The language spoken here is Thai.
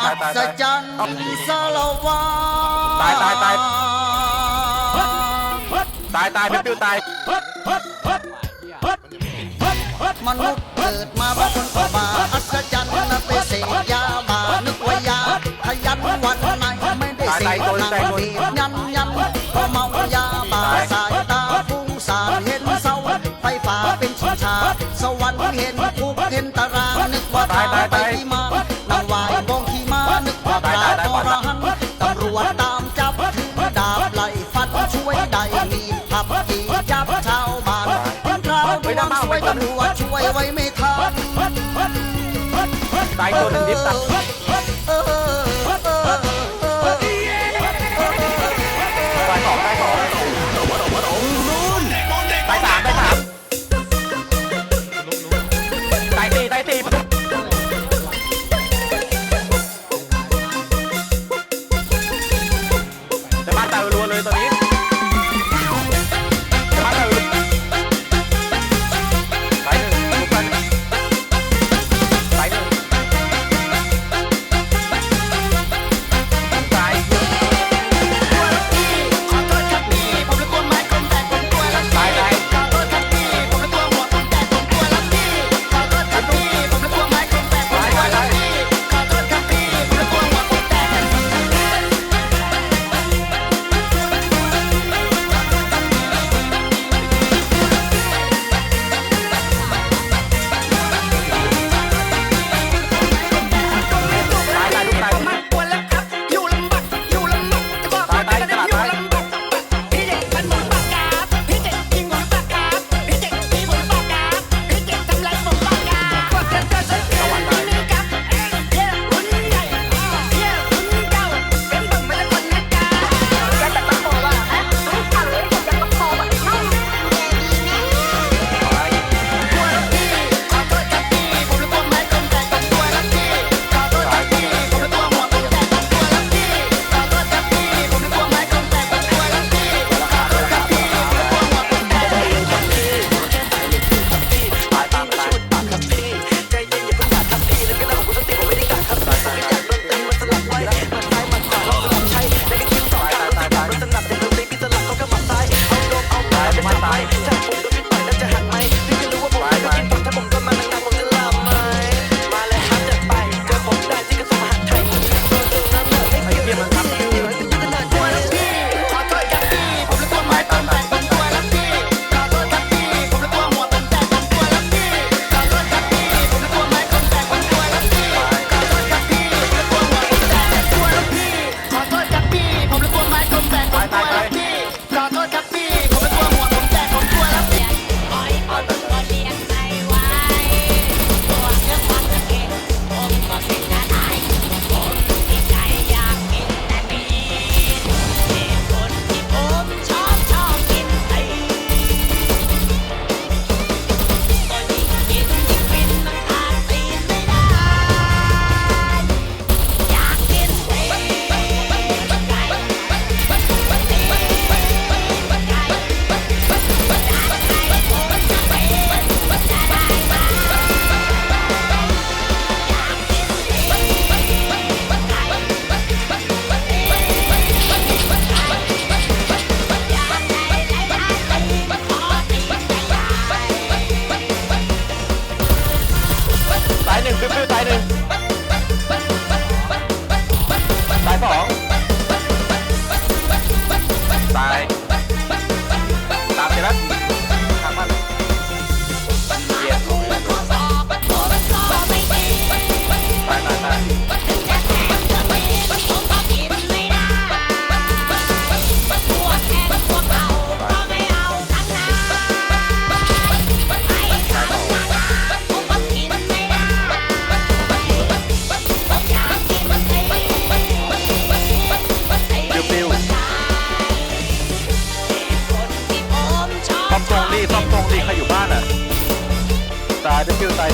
ตายตายตาย จันสารวาตายตายตาย ตายตายพี่ปิวตายมนุษย์เกิดมาบางคนก็าอัศจรรย์นะไปเสพยาบานึกว่ายาขยันวันไหนไม่ได้เสพหนักเบียันยันก็เมายาบาสายตาฟุ้งสารเห็นเสาไฟฟ้าเป็นชิงชา สวรรค์เห็นคุกเห็นตารางนึกว่าตายไปที่มา ตำรวจช่วยไว้ไม่ทันตายคนดิบตัด 就大